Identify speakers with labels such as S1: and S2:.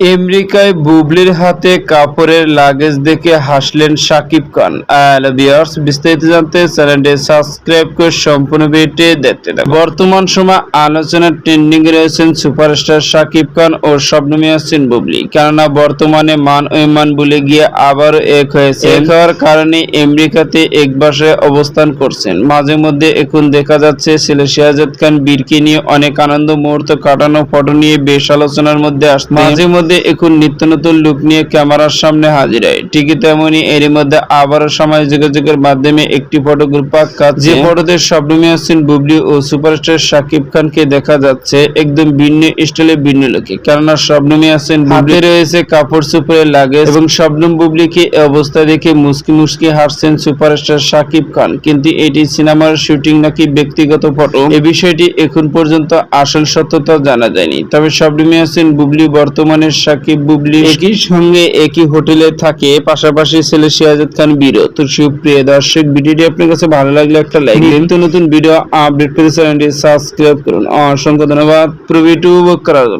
S1: আমেরিকায় বুবলির হাতে কাপড়ের লাগেজ দেখে হাসলেন শাকিব খান। বিস্তারিত জানতে চ্যানেলটি সাবস্ক্রাইব করে সম্পূর্ণ ভিডিওটি দেখতে বর্তমান সময় আলোচনার ট্রেন্ডিং রয়েছেন সুপারস্টার শাকিব খান ও শবনম ইয়াসিন বুবলি। কেননা বর্তমানে মান ইমান ভুলে গিয়ে আবারও এক হয়েছে এক হওয়ার কারণে আমেরিকাতে এক বাসায় অবস্থান করছেন। মাঝে মধ্যে এখন দেখা যাচ্ছে ছেলে শাহজাদ খান, বীরকে নিয়ে অনেক আনন্দ মুহূর্ত কাটানো ফটো নিয়ে বেশ আলোচনার মধ্যে আসছে মাঝে মধ্যে এখন নিত্য নতুন লুক নিয়ে ক্যামেরার সামনে হাজির হয়। ঠিকই তেমনি এরই মধ্যে আবারও সমাজ যোগাযোগের মাধ্যমে একটি ফটো গ্রুপ পাকাচ্ছে যে ফটোতে শবনম ইয়াসিন বুবলি ও সুপারস্টার শাকিব খানকে দেখা যাচ্ছে একদম ভিন্ন স্টাইলে ভিন্ন লোকে। কেননা শবনম ইয়াসিন বুবলি রয়েছে কাপড় সুপারের লাগে এবং শবনম বুবলিকে এই অবস্থা দেখে মুসকি মুসকি হাসছেন সুপারস্টার শাকিব খান। কিন্তু এটি সিনেমার শুটিং নাকি ব্যক্তিগত ফটো এই বিষয়টি এখন পর্যন্ত আসল সত্যতা জানা যায়নি। তবে শবনম ইয়াসিন বুবলি বর্তমানে শাকিব বুবলি একই সঙ্গে একই হোটেলে থাকে পাশাপাশি ছেলে সিয়াজাদ খান বীরও তো সুপ্রিয় দর্শক ভিডিওটি আপনার কাছে ভালো লাগলে একটা লাইক দিন নতুন ভিডিও আপডেট পেতে চ্যানেলটি সাবস্ক্রাইব করুন। অসংখ্য ধন্যবাদ। প্রভৃতি উপভোগ করার